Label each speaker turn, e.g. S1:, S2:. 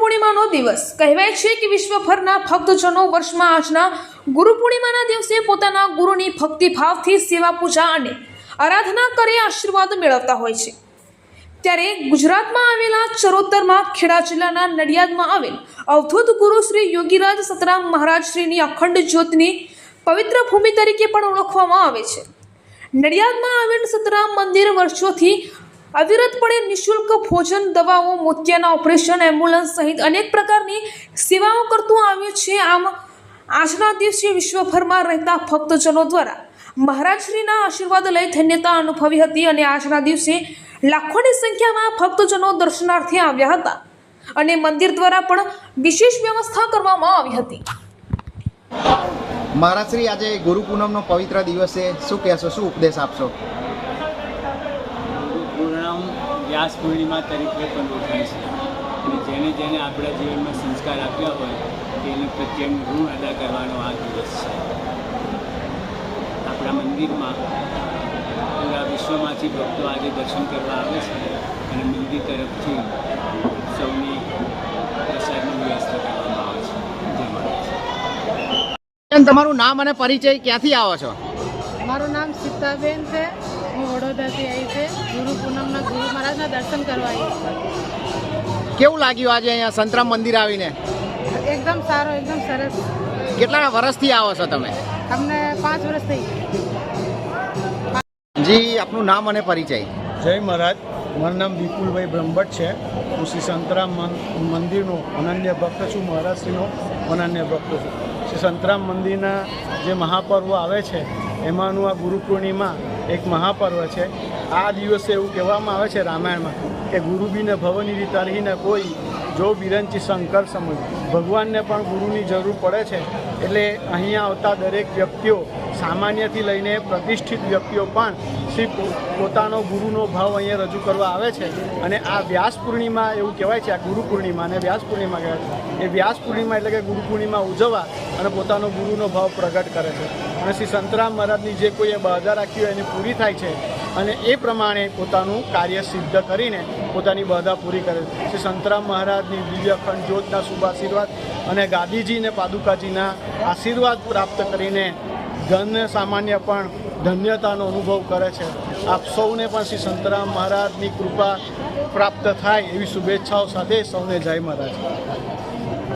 S1: પૂનમનો દિવસ. કહેવાય છે કે વિશ્વભરના ભક્તજનો વર્ષમાં આજના ગુરુ પૂર્ણિમાના દિવસે પોતાના ગુરુની ભક્તિભાવથી સેવા પૂજા અને આરાધના કરી આશીર્વાદ મેળવતા હોય છે. ત્યારે ગુજરાતમાં આવેલા ચરોતરમાં ખેડા જિલ્લાના નડિયાદમાં આવેલ અવધૂત ગુરુ શ્રી યોગીરાજ સતરામ મહારાજ શ્રીની અખંડ જ્યોતની પવિત્ર ભૂમિ તરીકે પણ ઓળખવામાં આવે છે. નડિયાદમાં આવેલ સતરામ મંદિર વર્ષોથી અવિરતપણે નિઃશુલ્ક ભોજન દવાઓ, મોતિયાના ઓપરેશન, એમ્બ્યુલન્સ સહિત અનેક પ્રકારની સેવાઓ કરતું આવ્યું છે. આમ, આજના દિવસે વિશ્વભરમાં રહેતા ભક્તજનો દ્વારા મહારાજશ્રીના આશીર્વાદ લઈ ધન્યતા અનુભવી હતી અને આજના દિવસે લાખોની સંખ્યામાં ભક્તજનો દર્શનાર્થે આવ્યા હતા અને મંદિર દ્વારા પણ વિશેષ વ્યવસ્થા કરવામાં આવી હતી.
S2: મહારાજશ્રી, આજે ગુરુ પૂનમનો પવિત્ર દિવસ છે. શું કહેશો? શું ઉપદેશ આપશો?
S3: વ્યાસ પૂર્ણિમા તરીકે પણ ઓળખાય છે. અને જેને જેને આપણા જીવનમાં સંસ્કાર આપ્યા હોય તેની પ્રત્યેનું ઋણ અદા કરવાનો આ દિવસ છે. આપણા મંદિરમાં પૂરા વિશ્વમાંથી ભક્તો આજે દર્શન કરવા આવે છે અને મંદિર તરફથી સૌની પ્રસાદની વ્યવસ્થા કરવામાં આવે છે. જય મહારાજ
S2: તમારું નામ અને પરિચય ક્યાંથી આવો છો?
S4: મારું નામ સીતાબેન છે. હું વડોદરાથી આવી મહારાજના દર્શન કરવા આવી
S2: કેવું લાગ્યું આજે અહીંયા સંતરામ મંદિર આવીને?
S4: એકદમ સારો એકદમ સરસ.
S2: કેટલા વર્ષથી આવો છો તમે?
S4: અમને પાંચ વર્ષ થઈ
S2: જી આપનું નામ અને પરિચય.
S5: જય મહારાજ. મારું નામ વિપુલભાઈ બ્રહ્મભટ્ટ છે. હું શ્રી સંતરામ મંદિરનો અનન્ય ભક્ત છું મહારાજશ્રીનો અનન્ય ભક્ત છું. શ્રી સંતરામ મંદિરના જે મહાપર્વ આવે છે એમાંનું આ ગુરુ પૂર્ણિમા એક મહાપર્વ છે. આ દિવસે એવું કહેવામાં આવે છે રામાયણમાં કે ગુરુ બીને ભવની રીતારહીને કોઈ જો બિરંચી શંકર સમજ. ભગવાનને પણ ગુરુની જરૂર પડે છે. એટલે અહીંયા આવતા દરેક વ્યક્તિઓ સામાન્યથી લઈને પ્રતિષ્ઠિત વ્યક્તિઓ પણ શ્રી પોતાનો ગુરુનો ભાવ અહીંયા રજૂ કરવા આવે છે. અને આ વ્યાસ પૂર્ણિમા એવું કહેવાય છે, આ ગુરુ પૂર્ણિમા અને વ્યાસ પૂર્ણિમા કહેવાય છે. એ વ્યાસ પૂર્ણિમા એટલે કે ગુરુ પૂર્ણિમા ઉજવવા અને પોતાનો ગુરુનો ભાવ પ્રગટ કરે છે. અને શ્રી સંતરામ મહારાજની જે કોઈએ બાધા રાખી હોય એની પૂરી થાય છે અને એ પ્રમાણે પોતાનું કાર્ય સિદ્ધ કરીને પોતાની બાધા પૂરી કરે છે. શ્રી સંતરામ મહારાજની દિવ્ય અખંડ જ્યોતના શુભ આશીર્વાદ અને ગાંધીજીને પાદુકાજીના આશીર્વાદ પ્રાપ્ત કરીને ધન સામાન્ય પણ ધન્યતાનો અનુભવ કરે છે. આપ સૌને પણ શ્રી સંતરામ મહારાજની કૃપા પ્રાપ્ત થાય એવી શુભેચ્છાઓ સાથે સૌને જય મહારાજ.